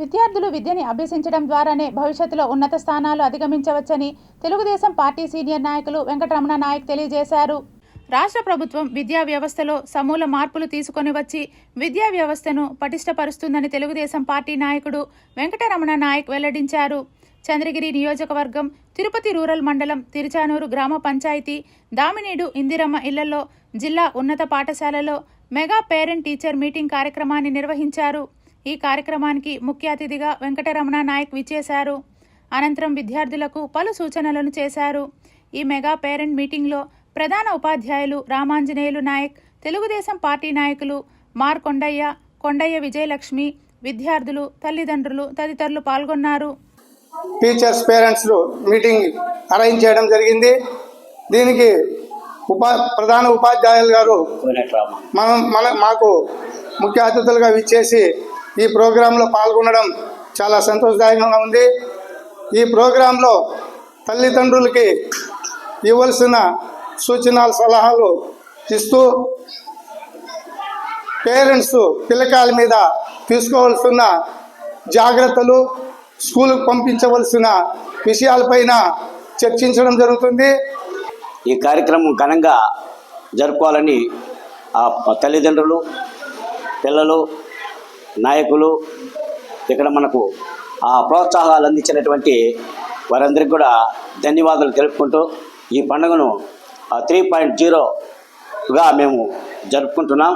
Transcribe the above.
విద్యార్థులు విద్యని అభ్యసించడం ద్వారానే భవిష్యత్తులో ఉన్నత స్థానాలు అధిగమించవచ్చని తెలుగుదేశం పార్టీ సీనియర్ నాయకులు వెంకటరమణ నాయక్ తెలియజేశారు. రాష్ట్ర ప్రభుత్వం విద్యా వ్యవస్థలో సమూల మార్పులు తీసుకొని వచ్చి విద్యా వ్యవస్థను పటిష్టపరుస్తుందని తెలుగుదేశం పార్టీ నాయకుడు వెంకటరమణ నాయక్ వెల్లడించారు. చంద్రగిరి నియోజకవర్గం తిరుపతి రూరల్ మండలం తిరుచానూరు గ్రామ పంచాయతీ దామినీడు ఇందిరమ్మ ఇళ్ళలో జిల్లా ఉన్నత పాఠశాలలో మెగా పేరెంట్ టీచర్ మీటింగ్ కార్యక్రమాన్ని నిర్వహించారు. ఈ కార్యక్రమానికి ముఖ్య అతిథిగా వెంకటరమణ నాయక్ విచ్చేశారు. అనంతరం విద్యార్థులకు పలు సూచనలను చేశారు. ఈ మెగా పేరెంట్ మీటింగ్లో ప్రధాన ఉపాధ్యాయులు రామాంజనేయులు నాయక్ తెలుగుదేశం పార్టీ నాయకులు మార్ కొండయ్య కొండయ్య విజయలక్ష్మి విద్యార్థులు తల్లిదండ్రులు తదితరులు పాల్గొన్నారు. టీచర్స్ పేరెంట్స్ మీటింగ్ అరేంజ్ చేయడం జరిగింది. దీనికి ఉపా ప్రధాన ఉపాధ్యాయులు గారు మనం మన మాకు ముఖ్య అతిథులుగా విచ్చేసి ఈ ప్రోగ్రాంలో పాల్గొనడం చాలా సంతోషదాయకంగా ఉంది. ఈ ప్రోగ్రాంలో తల్లిదండ్రులకి ఇవ్వాల్సిన సూచనలు సలహాలు ఇస్తూ పేరెంట్స్ పిల్లకాయల మీద తీసుకోవాల్సిన జాగ్రత్తలు స్కూల్కి పంపించవలసిన విషయాలపైన చర్చించడం జరుగుతుంది. ఈ కార్యక్రమం ఘనంగా జరుపుకోవాలని ఆ తల్లిదండ్రులు పిల్లలు నాయకులు ఇక్కడ మనకు ఆ ప్రోత్సాహాలు అందించినటువంటి వారందరికీ కూడా ధన్యవాదాలు తెలుపుకుంటూ ఈ పండుగను త్రీ పాయింట్ జీరోగా మేము జరుపుకుంటున్నాం.